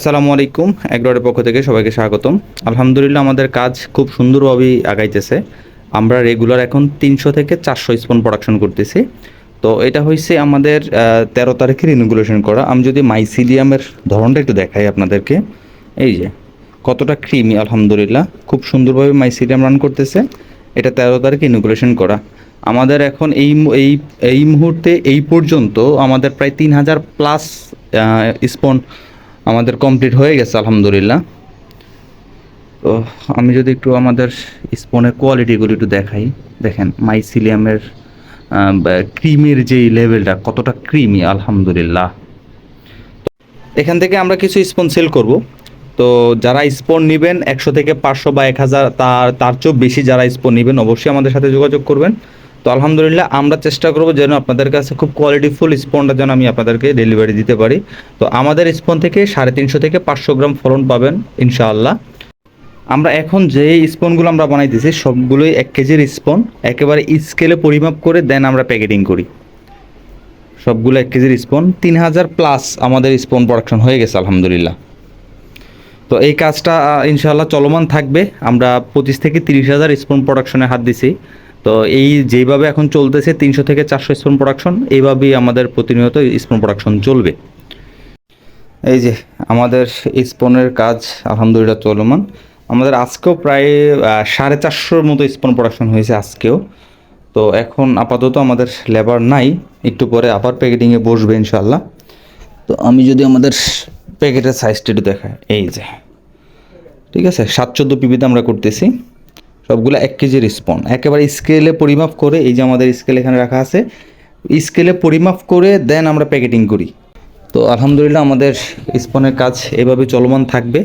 আসসালামু আলাইকুম এগ্রোয়ারের পক্ষ থেকে সবাইকে স্বাগতম। আলহামদুলিল্লাহ, আমাদের কাজ খুব সুন্দরভাবেই আগাইতেছে। আমরা রেগুলার এখন তিনশো থেকে চারশো স্পন প্রোডাকশন করতেছি। তো এটা হয়েছে আমাদের তেরো তারিখের ইনগুলেশন করা। আমি যদি মাইসিলিয়ামের ধরনটা একটু দেখাই আপনাদেরকে। এই যে, কতটা ক্রিমি আলহামদুলিল্লাহ। খুব সুন্দরভাবে মাইসিলিয়াম রান করতেছে। এটা তেরো তারিখে ইনগুলেশন করা। আমাদের এখন এই এই এই মুহূর্তে এই পর্যন্ত আমাদের প্রায় তিন হাজার প্লাস স্পন আমাদের কমপ্লিট হয়ে গেছে, আলহামদুলিল্লাহ। তো আমি যদি একটু আমাদের স্পনের কোয়ালিটিগুলো একটু দেখাই। দেখেন মাইসিলিয়ামের ক্রিমের যেই লেভেলটা কতটা ক্রিমি আলহামদুলিল্লাহ। এখান থেকে আমরা কিছু স্পন সেল করব। তো যারা স্পন নেবেন, একশো থেকে পাঁচশো বা এক হাজার, তার তার চেয়েও বেশি যারা স্পন নেবেন, অবশ্যই আমাদের সাথে যোগাযোগ করবেন। তো আলহামদুলিল্লাহ আমরা চেষ্টা করব যেন আপনাদের কাছে খুব কোয়ালিটিফুল স্পনটা যেন আমি আপনাদেরকে ডেলিভারি দিতে পারি। তো আমাদের স্পন থেকে সাড়ে তিনশো থেকে পাঁচশো গ্রাম ফলন পাবেন, ইনশাআল্লাহ। আমরা এখন যে স্পনগুলো আমরা বানাইতেছি, সবগুলোই এক কেজির স্পন, একেবারে স্কেলে পরিমাপ করে দেন আমরা প্যাকেটিং করি। সবগুলো এক কেজির স্পন, তিন হাজার প্লাস আমাদের স্পন প্রোডাকশন হয়ে গেছে, আলহামদুলিল্লাহ। তো এই কাজটা ইনশাআল্লাহ চলমান থাকবে। আমরা পঁচিশ থেকে তিরিশ হাজার স্পন প্রোডাকশনে হাত দিছি। তো এই যেইভাবে এখন চলতেছে, তিনশো থেকে চারশো স্পন প্রোডাকশন এইভাবেই আমাদের প্রতিনিয়ত স্পন প্রোডাকশন চলবে। এই যে আমাদের স্পনের কাজ আলহামদুলিল্লাহ চলমান। আমাদের আজকেও প্রায় সাড়ে চারশোর মতো স্পন প্রোডাকশন হয়েছে আজকেও। তো এখন আপাতত আমাদের লেবার নাই, একটু পরে আবার প্যাকেটিংয়ে বসবে ইনশাল্লাহ তো আমি যদি আমাদের প্যাকেটের সাইজটা একটু দেখাই, এই যে, ঠিক আছে, সাত চোদ্দ পিপিতে আমরা করতেছি। সবগুলো এক কেজির স্পন একেবারে স্কেলে পরিমাপ করে, এই যে আমাদের স্কেল এখানে রাখা আছে স্কেলে পরিমাপ করে দেন আমরা প্যাকেটিং করি। তো আলহামদুলিল্লাহ আমাদের স্পনের কাজ এভাবে চলমান থাকবে।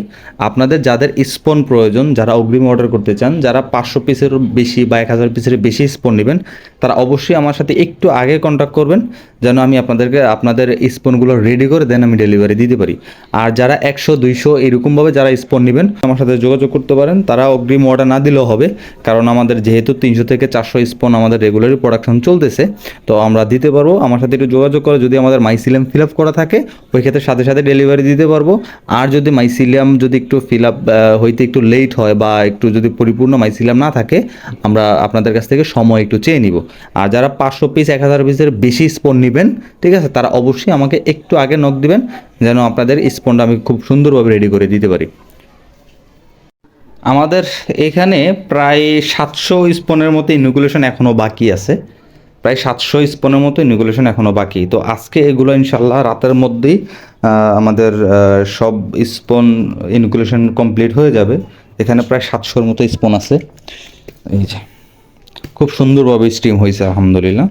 আপনাদের যাদের স্পন প্রয়োজন, যারা অগ্রিম অর্ডার করতে চান, যারা পাঁচশো পিসের বেশি বা এক হাজার পিসের বেশি স্পন নেবেন, তারা অবশ্যই আমার সাথে একটু আগে কন্ট্যাক্ট করবেন। যেন আমি আপনাদেরকে আপনাদের স্পনগুলো রেডি করে দেন, আমি ডেলিভারি দিতে পারি। আর যারা একশো, দুইশো এরকমভাবে যারা স্পন নেবেন, আমার সাথে যোগাযোগ করতে পারেন। তারা অগ্রিম অর্ডার না দিলেও হবে, কারণ আমাদের যেহেতু তিনশো থেকে চারশো স্পন আমাদের রেগুলারই প্রোডাকশন চলতেছে, তো আমরা দিতে পারব। আমার সাথে একটু যোগাযোগ করে, যদি আমাদের মাইসিলিয়াম ফিল আপ করা থাকে, ওই ক্ষেত্রে সাথে সাথে ডেলিভারি দিতে পারব। আর যদি মাইসিলিয়াম যদি একটু ফিল আপ হইতে একটু লেট হয় বা একটু যদি পরিপূর্ণ মাইসিলিয়াম না থাকে, আমরা আপনাদের কাছ থেকে সময় একটু চেয়ে নিব। আর যারা পাঁচশো পিস এক হাজার পিসের বেশি স্পন নেবেন ঠিক আছে? তারা অবশ্যই আমাকে একটু আগে নক দিবেন, যেন আপনাদের স্পনটা আমি খুব সুন্দরভাবে রেডি করে দিতে পারি। আমাদের এখানে প্রায় সাতশো স্পনের মতো ইনুকুলেশন এখনও বাকি আছে। প্রায় সাতশো স্পনের মতো ইনুকুলেশন এখনও বাকি। তো আজকে এগুলো ইনশাল্লাহ রাতের মধ্যেই আমাদের সব স্পন ইনুকুলেশন কমপ্লিট হয়ে যাবে। এখানে প্রায় সাতশোর মতো স্পন আছে। এই যে, খুব সুন্দরভাবে স্টিম হয়েছে, আলহামদুলিল্লাহ।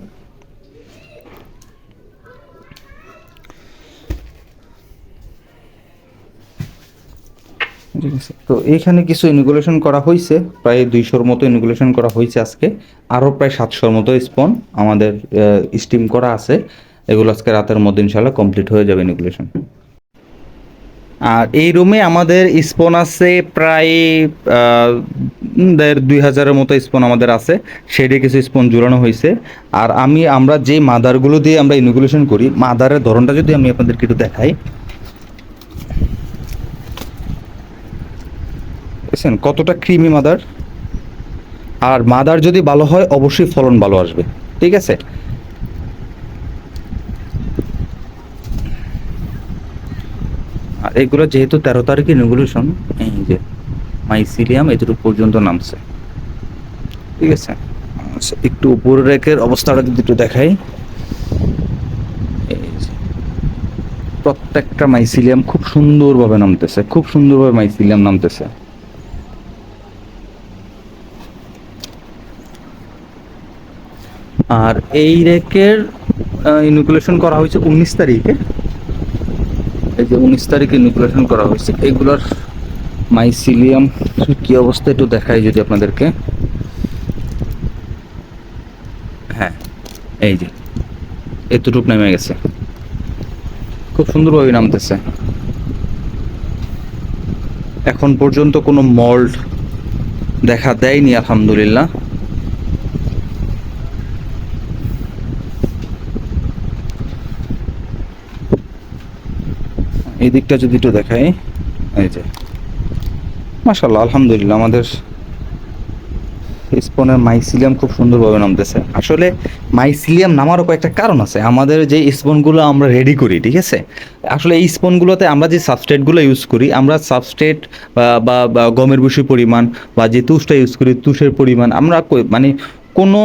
তো এখানে কিছু ইনগুলেশন করা হয়েছে প্রায় দুইশোর মতো ইনগুলেশন করা হয়েছে আজকে। আরও প্রায় সাতশোর মতো স্পন আমাদের স্টিম করা আছে। এগুলো আজকে রাতের মধ্যে ইনশাল্লাহ কমপ্লিট হয়ে যাবে ইনগুলেশন আর এই রুমে আমাদের স্পন আছে প্রায় দেড় দুই হাজারের মতো স্পন আমাদের আছে। শেডে কিছু স্পন ঝুলানো হয়েছে আর আমি, আমরা যে মাদারগুলো দিয়ে আমরা ইনগুলেশন করি মাদারের ধরনটা যদি আমি আপনাদেরকে একটু দেখাই। বুঝছেন কতটা ক্রিমি মাদার? আর মাদার যদি ভালো হয় অবশ্যই ফলন ভালো আসবে। ঠিক আছে? আর এগুলো যেহেতু তেরো তারিখে রেগুলেশন এই যে মাইসিলিয়াম এতটুকু পর্যন্ত নামছে। ঠিক আছে? আচ্ছা, একটু উপরে রেখের অবস্থাটা যদি একটু দেখাই। প্রত্যেকটা মাইসিলিয়াম খুব সুন্দরভাবে নামতেছে খুব সুন্দরভাবে মাইসিলিয়াম নামতেছে। আর এই রেকের ইনুকুলেশন করা হয়েছে উনিশ তারিখে। এই যে উনিশ তারিখে ইনুকুলেশন করা হয়েছে, এগুলোর মাইসিলিয়াম কি অবস্থা একটু দেখাই যদি আপনাদেরকে। হ্যাঁ এই যে, এতটুক নেমে গেছে। খুব সুন্দরভাবে নামতেছে। এখন পর্যন্ত কোনো মল্ট দেখা দেয়নি, আলহামদুলিল্লাহ। এই দিকটা যদি একটু দেখাই, এই যে। মাশাল্লাহ আলহামদুলিল্লাহ, আমাদের স্পনের মাইসিলিয়াম খুব সুন্দরভাবে নামতেছে। আসলে মাইসিলিয়াম নামারও কয়েকটা কারণ আছে। আমাদের যে স্পনগুলো আমরা রেডি করি, ঠিক আছে? আসলে এই স্পনগুলোতে আমরা যে সাবস্ট্রেটগুলো ইউজ করি, আমরা সাবস্ট্রেট বা গমের ভুষির পরিমাণ বা যে তুষটা ইউজ করি, তুষের পরিমাণ, আমরা মানে কোনো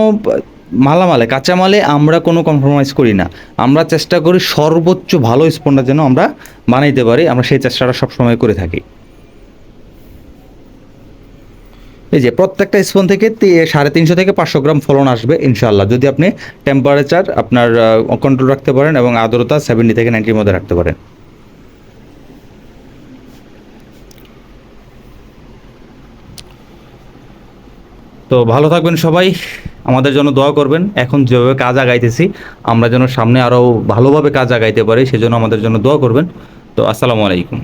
মালামালে, কাঁচামালে আমরা কোনো কম্প্রোমাইজ করি না। আমরা চেষ্টা করি সর্বোচ্চ ভালো স্পনটা যেন আমরা বানাইতে পারি। আমরা সেই চেষ্টাটা সবসময় করে থাকি। এই যে প্রত্যেকটা স্পন থেকে সাড়ে তিনশো থেকে পাঁচশো গ্রাম ফলন আসবে ইনশাল্লাহ যদি আপনি টেম্পারেচার আপনার কন্ট্রোল রাখতে পারেন এবং আর্দ্রতা সেভেন্টি থেকে নাইনটির মধ্যে রাখতে পারেন। তো ভালো থাকবেন সবাই। আমাদের জন্য দোয়া করবেন। এখন যেভাবে কাজ আগাইতেছি, আমরা যেন সামনে আরও ভালোভাবে কাজ আগাইতে পারি, সেজন্য আমাদের জন্য দোয়া করবেন। তো আসসালামু আলাইকুম।